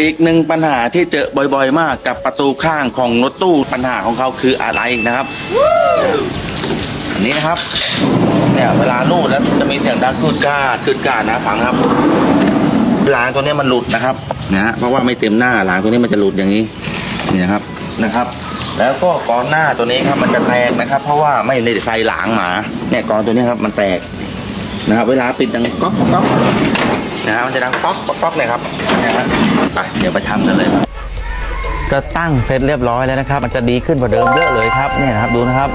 อีกหนึ่งปัญหาที่เจอบ่อยๆ มากกับประตูข้างของรถตู้ปัญหาของเขาคืออะไรนะครับอันนี้นะครับ เนี่ยเวลาลูดแล้วจะมีเสียงดังคืดกาดคืดกาดนะฟังครับรางตัวนี้มันหลุดนะครับนะเพราะว่าไม่เต็มหน้ารางตัวนี้มันจะหลุดอย่างนี้นี่นะครับนะครับ แล้วก็กอนหน้าตัวนี้ครับมันจะแตกนะครับ เพราะว่าไม่ได้ใส่หลางหมาเนี่ยกอนตัวนี้ครับมันแตกนะครับ เวลาปิดดังก๊อกก๊อก นะฮะมันจะดังป๊อกป๊อกป๊อกเนี่ยครับนะฮะไปเดี๋ยวไปทำกันเลยก็ตั้งเสร็จเรียบร้อยแล้วนะครับ มันจะดีขึ้นกว่าเดิมเยอะเลยครับเนี่ยนะครับดูนะครับ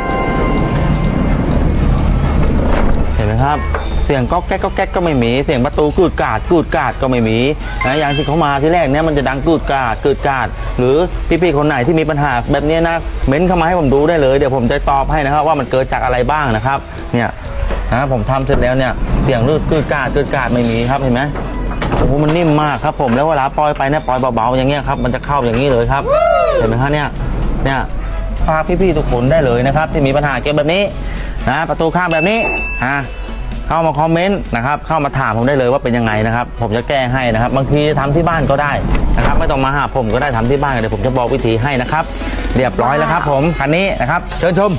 เห็นไหมครับ เสียงก๊อกแก๊กก๊อกแก๊กก็ไม่มี เสียงประตูกูดกาดกูดกาดก็ไม่มีนะอย่างที่เขามาที่แรกเนี่ยมันจะดังกูดกาดกูดกาด หรือพี่ๆคนไหนที่มีปัญหาแบบนี้นะเม้นเข้ามาให้ผมดูได้เลยเดี๋ยวผมจะตอบให้นะครับ ว่ามันเกิดจากอะไรบ้างนะครับ เนี่ย นะผมทำเสร็จแล้วเนี่ยเสียงลืดกูดกาดกูดกาดไม่มีครับเห็นไหมโอ้โหมันนิ่มมากครับผมแล้วเวลาปล่อยไปเนี่ยปล่อยเบาๆอย่างเงี้ยครับมันจะเข้าอย่างนี้เลยครับเห็นไหมครับเนี่ยเนี่ยฝากพี่ๆทุกคนได้เลยนะครับ ที่มีปัญหาเกี่ยวกับแบบนี้นะประตูข้างแบบนี้ฮะเข้ามาคอมเมนต์นะครับเข้ามาถามผมได้เลยว่าเป็นยังไงนะครับ ผมจะแก้ให้นะครับ บางทีทำที่บ้านก็ได้นะครับ ไม่ต้องมาหาผมก็ได้ทำที่บ้านเดี๋ยวผมจะบอกวิธีให้นะครับ เรียบร้อยแล้วครับ ผมคันนี้นะครับเชิญชม